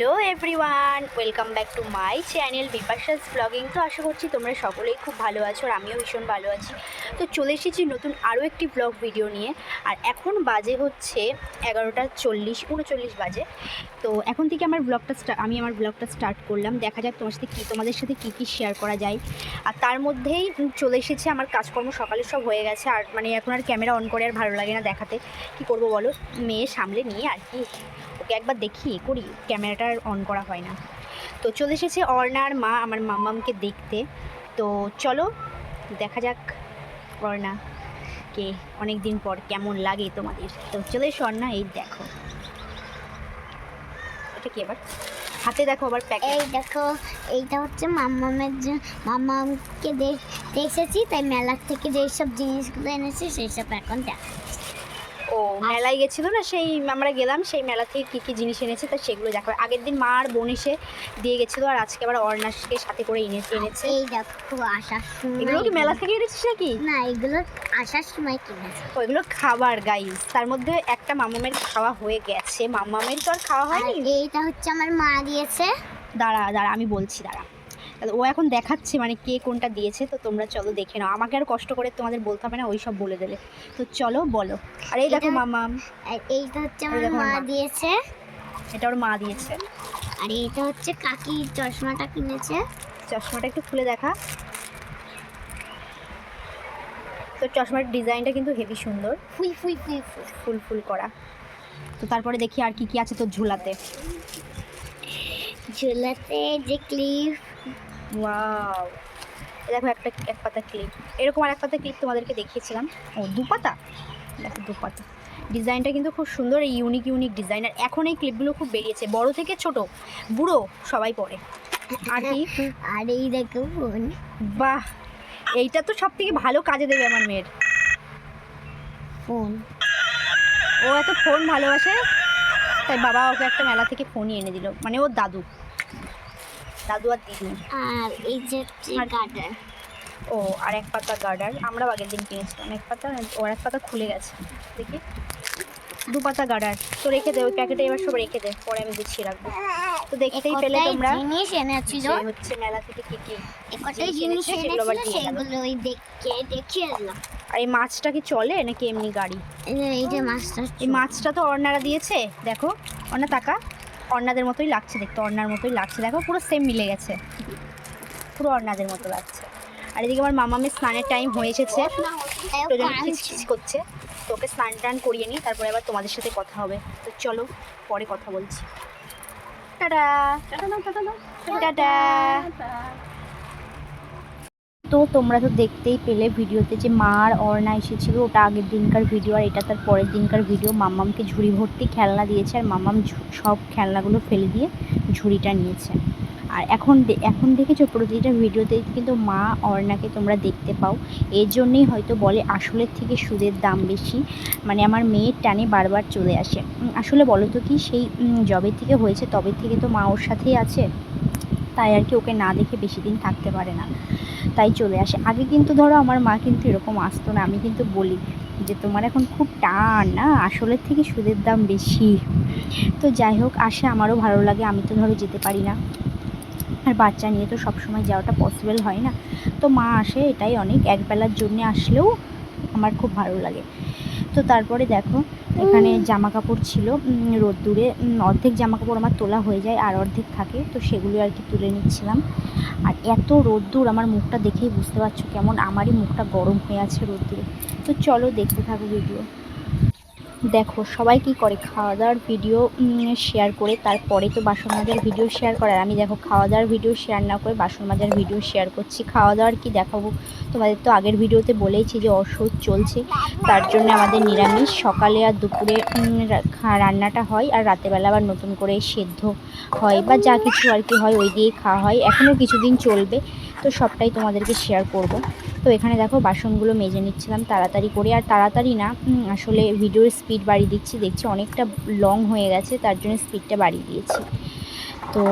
Hello everyone welcome back to my channel Bipasha's blogging তো আশা করছি তোমরা সকলেই খুব ভালো আছো আর আমিও ভীষণ ভালো আছি। তো চলে এসেছি নতুন আরও একটি ব্লগ ভিডিও নিয়ে। আর এখন বাজে হচ্ছে এগারোটা চল্লিশ, উনচল্লিশ বাজে। তো এখন থেকে আমার ব্লগটা আমি আমার ব্লগটা স্টার্ট করলাম। দেখা যাক তোমার সাথে কী তোমাদের সাথে কী কী শেয়ার করা যায়। আর তার মধ্যেই চলে এসেছে আমার কাজকর্ম সকালে সব হয়ে গেছে। আর মানে এখন আর ক্যামেরা অন করে আর ভালো লাগে না দেখাতে। কি করব বলো? মেয়ে সামলে নিয়ে আর কি। ওকে একবার দেখি, করি। ক্যামেরাটা অন করা হয় না। তো চলে এসেছে অর্ণার মা, আমার মাম্মামকে দেখতে। তো চলো, দেখা যাক অর্ণা কে অনেক দিন পর কেমন লাগে তোমাদের। তো চলে এসো অর্ণা, এই দেখো। এটা কি আবার? হাতে দেখো আবার প্যাকেট এই দেখো, এইটা হচ্ছে মাম্মামের মাম্মামকে দেখ- দেখেছি, তাই মেলার থেকে যেই সব জিনিসগুলো এনেছি সেই সব এখন দেখা ও মেলায় গেছিল না সেই আমরা গেলাম সেই মেলা থেকে কী কী জিনিস এনেছে তা সেগুলো দেখো আগের দিন মা আর বোন এসে দিয়ে গেছিল আর আজকে আবার অর্ণাসকে সাথে করে এনেছে এনেছে। এই দেখো আসার সময় এগুলো কি মেলা থেকে এনেছিস নাকি? না এগুলো আসার সময় কিনেছি। ওইগুলো খাবার গাইস তার মধ্যে একটা মামামের খাওয়া হয়ে গেছে। মামামের তো আর খাওয়া হয়নি? এইটা হচ্ছে আমার মা দিয়েছে। দাঁড়া দাঁড়া আমি বলছি দাঁড়া। ও এখন দেখাচ্ছে মানে কে কোনটা দিয়েছে তো তোমরা চলো দেখে নাও। আমাকে আর কষ্ট করে তোমাদের বলতে হবে না ওই সব বলে দিলে তো চলো বলো। আর এই দেখো মামা। এইটা হচ্ছে আমার মা দিয়েছে। এটা ওর মা দিয়েছে। আর এইটা হচ্ছে কাকি চশমাটা কিনেছে। চশমাটা একটু খুলে দেখা। তো চশমার ডিজাইনটা কিন্তু হেভি সুন্দর। ফুই ফুই ফুই ফুই ফুল ফুল করা। তো তারপরে দেখি আর কি কি আছে তোর ঝুলাতে। ঝুলাতে যে ক্লিপ ওয়াও দেখো একটা এক পাতা ক্লিপ এরকম আর এক পাতা ক্লিপ তোমাদেরকে দেখিয়েছিলাম। ও দু পাতা দেখো দু পাতা ডিজাইনটা কিন্তু খুব সুন্দর এই ইউনিক ইউনিক ডিজাইন আর এখন এই ক্লিপগুলো খুব বেরিয়েছে। বড় থেকে ছোট বুড়ো সবাই পরে। আর কি? আর এই দেখো বাহ! এইটা তো সব থেকে ভালো কাজে দেবে আমার মেয়ের। ফোন ও এত ফোন ভালোবাসে তাই বাবা ওকে একটা মেলা থেকে ফোনই এনে দিল। মানে ওর দাদু। দাদু আর দিদু আর এই যে গার্ডার ও আর এক পাতা গার্ডার আমরা আগের দিন কিনেছিলাম। এক পাতা ওর এক পাতা খুলে গেছে। দেখি। দু পাতা গার্ডার তো রেখে দে ওই প্যাকেটে এবার সব রেখে দে পরে আমি গুছিয়ে রাখব। তো দেখতেই পেলে তোমরা। জিনিস এনেছিল। যে হচ্ছে মেলা থেকে কি কি একটাই জিনিস এনেছিল সেগুলো ওই দেখে দেখিয়ে দিলাম আর এই মাছটা কি চলে নাকি এমনি গাড়ি? এই যে- এই যে মাছটা এই মাছটা তো অর্ণারা দিয়েছে দেখো। অর্ণা তাকা। অর্ণাদের মতোই লাগছে দেখতে অর্ণার মতোই লাগছে। দেখো পুরো সেম মিলে গেছে। পুরো অর্ণাদের মতো লাগছে। আর এদিকে আমার মামামের স্নানের টাইম হয়ে এসেছে। করছে। তো ওকে স্নান টান করিয়ে নিই তারপরে আবার তোমাদের সাথে কথা হবে। তো চলো পরে কথা বলছি। টাটা। টাটা! তো তোমরা তো দেখতেই পেলে ভিডিওতে যে মা আর অর্ণা এসেছিল ওটা আগের দিনকার ভিডিও আর এটা তার পরের দিনকার ভিডিও। মাম্মামকে ঝুড়ি ভর্তি খেলনা দিয়েছে আর মাম্মাম সব খেলনাগুলো ফেলে দিয়ে ঝুড়িটা নিয়েছে। আর এখন এখন দেখেছ প্রতিটা ভিডিওতে কিন্তু মা অর্ণাকে তোমরা দেখতে পাও। এর জন্যেই হয়তো বলে আসলের থেকে সুদের দাম বেশি। মানে আমার মেয়ের টানে বারবার চলে আসে। আসলে বলো তো কি সেই উম, জবে থেকে হয়েছে? তবে থেকে তো মা ওর সাথেই আছে? তাই আর কি ওকে না দেখে বেশি দিন থাকতে পারে না। তাই চলে আসে। আগে কিন্তু ধরো আমার মা কিন্তু এরকম আসতো না। আমি কিন্তু বলি যে, তোমার এখন খুব টান, না? আসলের থেকে সুদের দাম বেশি। তো যাই হোক, আসে। আমারও ভালো লাগে। আমি তো ধরো যেতে পারি না। আর বাচ্চা নিয়ে তো সবসময় যাওয়াটা পসিবল হয় না। তো মা আসে। এটাই অনেক। একবেলার জন্যে আসলেও আমার খুব ভালো লাগে। তো তারপরে দেখো এখানে জামা কাপড় ছিল রোদ্দুরে অর্ধেক জামা কাপড় আমার তোলা হয়ে যায় আর অর্ধেক থাকে তো সেগুলো আর কি তুলে নিচ্ছিলাম। আর এত রোদ্দুর আমার মুখটা দেখেই বুঝতে পারছ কেমন আমারই মুখটা গরম হয়ে আছে রোদ্দুরে। তো চলো দেখতে থাকো ভিডিও দেখো, সবাই কি করে? খাওয়া দাওয়ার ভিডিও শেয়ার করে তারপরে তো বাসন মাজার ভিডিও শেয়ার করে আমি দেখো খাওয়া দাওয়ার ভিডিও শেয়ার না করে বাসন মাজার ভিডিও শেয়ার করছি। খাওয়া দাওয়ার কি দেখাবো? তোমাদের তো আগের ভিডিওতে বলেইছি যে ওষুধ চলছে। তার জন্য আমাদের নিরামিষ। সকালে আর দুপুরে রান্নাটা হয় আর রাতেরবেলা আবার নতুন করে সেদ্ধ হয় বা যা কিছু আর কি হয়, ওই দিয়েই খাওয়া হয়। এখনও কিছুদিন চলবে। তো সবটাই তোমাদেরকে শেয়ার করব। তো এখানে দেখো বাসনগুলো মেজে নিচ্ছিলাম তাড়াতাড়ি করে। আর তাড়াতাড়ি না আসলে ভিডিওর স্পিড বাড়িয়ে দিচ্ছি। দেখছি অনেকটা লং হয়ে গেছে, তার জন্য স্পিডটা বাড়িয়ে দিয়েছি। তো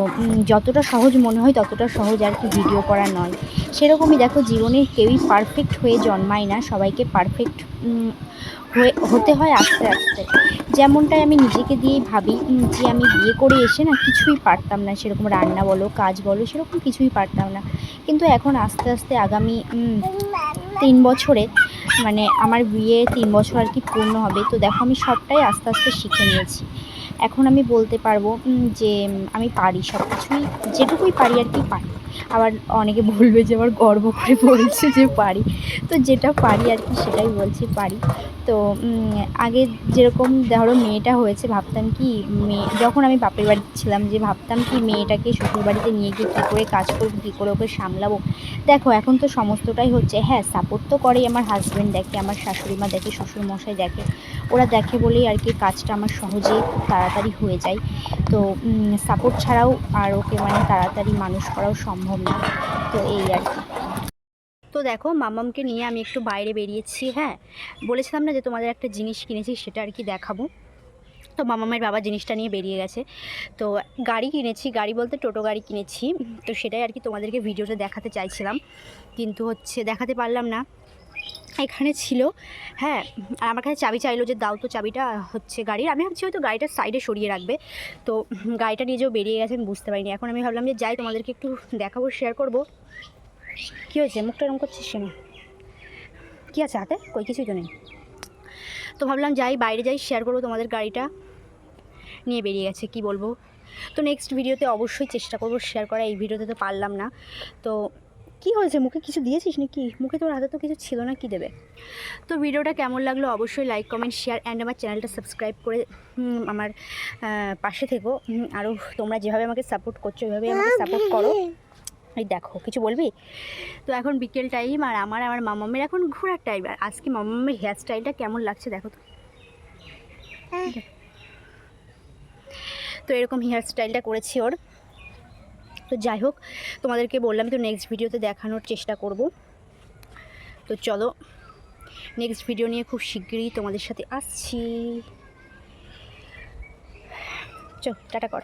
যতটা সহজ মনে হয় ততটা সহজ আর কি ভিডিও করা নয়। সেরকমই দেখো জীবনে কেউই পারফেক্ট হয়ে জন্মায় না, সবাইকে পারফেক্ট হয়ে, হতে হয় আস্তে আস্তে। যেমনটাই আমি নিজেকে দিয়েই ভাবি যে আমি বিয়ে করে এসে না কিছুই পারতাম না, সেরকম রান্না বলো, কাজ বলো, সেরকম কিছুই পারতাম না। কিন্তু এখন আস্তে আস্তে আগামী তিন বছরে মানে আমার বিয়ে তিন বছর আর কি পূর্ণ হবে, তো দেখো আমি সবটাই আস্তে আস্তে শিখে নিয়েছি। এখন আমি বলতে পারব যে আমি পারি সব কিছুই যেটুকুই পারি আর কি পারি। আবার অনেকে বলবে যে আমার গর্ব করে বলছে যে, পারি। তো যেটা পারি আর কি সেটাই বলছি, পারি। তো আগে যেরকম ধরো মেয়েটা হয়েছে, ভাবতাম কি, মেয়ে, যখন আমি বাপের বাড়ি ছিলাম যে, ভাবতাম কি মেয়েটাকে শ্বশুর বাড়িতে নিয়ে গিয়ে কী করে কাজ করব, কী করে ওকে সামলাবো। দেখো, এখন তো সমস্তটাই হচ্ছে হ্যাঁ সাপোর্ট তো করেই আমার হাজব্যান্ড দেখে, আমার শাশুড়ি মা দেখে শ্বশুর মশাই দেখে। ওরা দেখে বলেই আর কি কাজটা আমার সহজে তাড়াতাড়ি হয়ে যায়। তো সাপোর্ট ছাড়াও আর ওকে মানে তাড়াতাড়ি মানুষ করাও সম্ভব না। তো এই আর কি। তো দেখো, মামামকে নিয়ে আমি একটু বাইরে বেরিয়েছি হ্যাঁ? বলেছিলাম না যে তোমাদের একটা জিনিস কিনেছি, সেটা আর কি দেখাবো। তো মামামের বাবা জিনিসটা নিয়ে বেরিয়ে গেছে। তো গাড়ি কিনেছি, গাড়ি বলতে টোটো গাড়ি কিনেছি। তো সেটাই আর কি তোমাদেরকে ভিডিওটা দেখাতে চাইছিলাম। কিন্তু হচ্ছে দেখাতে পারলাম না। এখানে ছিল। হ্যাঁ আর আমার কাছে চাবি চাইলো যে, দাও তো চাবিটা, হচ্ছে গাড়ির। আমি ভাবছি হয়তো গাড়িটা সাইডে সরিয়ে রাখবে। তো গাড়িটা নিয়ে যেও বেরিয়ে গেছে, আমি বুঝতে পারিনি। এখন আমি ভাবলাম যে, যাই, তোমাদেরকে একটু দেখাবো শেয়ার করব। কী হয়েছে? মুখটা এরকম করছিস কেন? কী আছে হাতে? কই, কিছুই তো নেই। তো ভাবলাম যাই, বাইরে যাই শেয়ার করব তোমাদের গাড়িটা। নিয়ে বেরিয়ে গেছে, কি বলব? তো নেক্সট ভিডিওতে অবশ্যই চেষ্টা করব শেয়ার করা এই ভিডিওতে তো পারলাম না। তো কি হয়েছে? মুখে কিছু দিয়েছিস নাকি? মুখে তোর হাতে তো কিছু ছিল না কি দেবে? তো ভিডিওটা কেমন লাগল অবশ্যই লাইক কমেন্ট শেয়ার অ্যান্ড আমার চ্যানেলটা সাবস্ক্রাইব করে আমার পাশে থেকো। আরও তোমরা যেভাবে আমাকে সাপোর্ট করছ ওইভাবে আমাকে সাপোর্ট করো। এই দেখো কিছু বলবি? তো এখন বিকেল টাইম আর আমার আমার মামামের এখন ঘোরার টাইম আর আজকে মামামের হেয়ার স্টাইলটা কেমন লাগছে দেখো তো। তো এরকম হেয়ার স্টাইলটা করেছি ওর। তো যাই হোক, তোমাদেরকে বললাম তো নেক্সট ভিডিওতে দেখানোর চেষ্টা করব। তো চলো নেক্সট ভিডিও নিয়ে খুব শীঘ্রই তোমাদের সাথে আসছি। চল, টাটা কর।